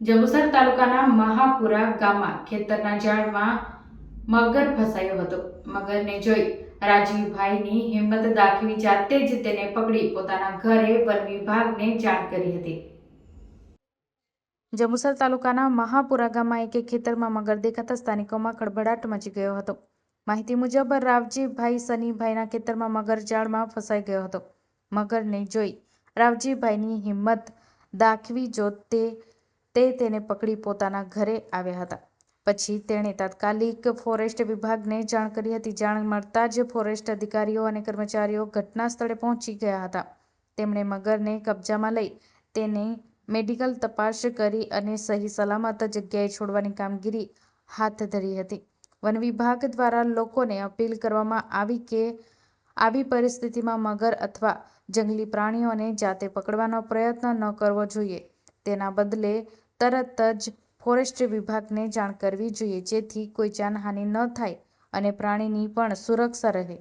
જંબુસર તાલુકાના મહાપુરા ગામમાં ખેતરના ઝાડમાં મગર ફસાયો હતો. મગરને જોઈ રાજીવભાઈની હિંમત દાખવી જાતે જ તેને પકડી પોતાના ઘરે વન વિભાગને જાણ કરી હતી. જંબુસર તાલુકાના મહાપુરા ગામમાં એક ખેતરમાં મગર દેખાતા સ્થાનિકોમાં ખળભળાટ મચી ગયો હતો. માહિતી મુજબ, રાવજીભાઈ સનીભાઈના ખેતરમાં મગર જાળમાં ફસાઈ ગયો હતો. મગરને જોઈ રાવજીભાઈની હિંમત દાખવી જોતે તે તેને પકડી પોતાના ઘરે આવ્યા હતા. પછી તેણે તાત્કાલિક ફોરેસ્ટ વિભાગને જાણ કરી હતી. જાણ મળતા જ ફોરેસ્ટ અધિકારીઓ અને કર્મચારીઓ ઘટના સ્થળે પહોંચી ગયા હતા. તેમણે મગરને કબજામાં લઈ તેને મેડિકલ તપાસ કરી અને સહી સલામત જગ્યાએ છોડવાની કામગીરી હાથ ધરી હતી. વન વિભાગ દ્વારા લોકોને અપીલ કરવામાં આવી કે આવી પરિસ્થિતિમાં મગર અથવા જંગલી પ્રાણીઓને જાતે પકડવાનો પ્રયત્ન ન કરવો જોઈએ. તેના બદલે તરત જ ફોરેસ્ટ વિભાગને જાણ કરવી જોઈએ જેથી કોઈ જાનહાનિ ન થાય અને પ્રાણીની પણ સુરક્ષા રહે.